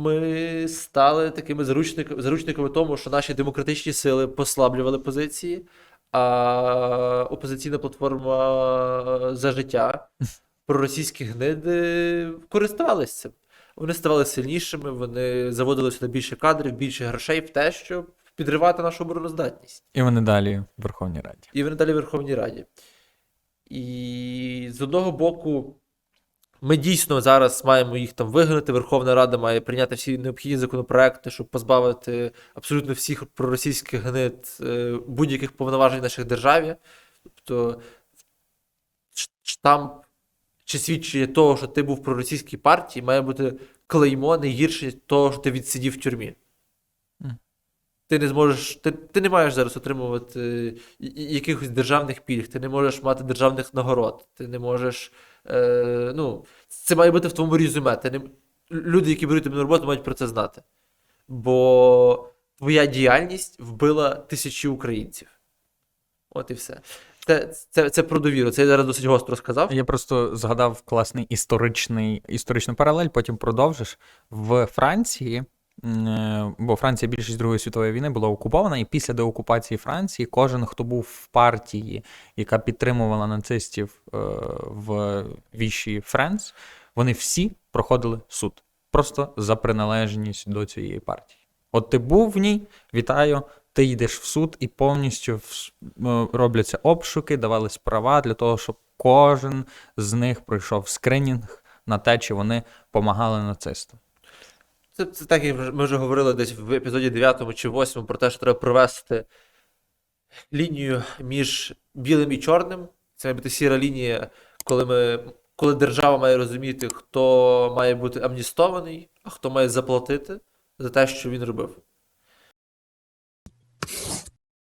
ми стали такими заручниками, заручниками тому, що наші демократичні сили послаблювали позиції, а опозиційна платформа за життя проросійські гниди користувалися цим. Вони ставали сильнішими, вони заводили сюди більше кадрів, більше грошей в те, щоб підривати нашу обороноздатність. І вони далі в Верховній Раді. І вони далі в Верховній Раді. І з одного боку, ми дійсно зараз маємо їх там вигнати. Верховна Рада має прийняти всі необхідні законопроекти, щоб позбавити абсолютно всіх проросійських гнид е, будь-яких повноважень в нашій державі. Тобто штамп чи свідчення того, що ти був в проросійській партії, має бути клеймо не гірше того, що ти відсидів в тюрмі. Ти не зможеш, ти, ти не маєш зараз отримувати і- якихось державних пільг, ти не можеш мати державних нагород, ти не можеш. Е, ну, це має бути в твоєму резюме. Ти не, люди, які беруть тебе на роботу, мають про це знати. Бо твоя діяльність вбила тисячі українців. От і все. Це, це, це про довіру. Це я зараз досить гостро сказав. Я просто згадав класний історичний, історичну паралель, потім продовжиш. В Франції, бо Франція більшість Другої світової війни була окупована, і після деокупації Франції кожен, хто був в партії, яка підтримувала нацистів е, в віші Френс, вони всі проходили суд. Просто за приналежність до цієї партії. От ти був в ній, вітаю, ти йдеш в суд і повністю е, робляться обшуки, давались права для того, щоб кожен з них пройшов скринінг на те, чи вони помагали нацистам. Це, це так, як ми вже говорили десь в епізоді 9 чи 8 про те, що треба провести лінію між білим і чорним. Це має бути сіра лінія, коли, ми, коли держава має розуміти, хто має бути амністований, а хто має заплатити за те, що він робив.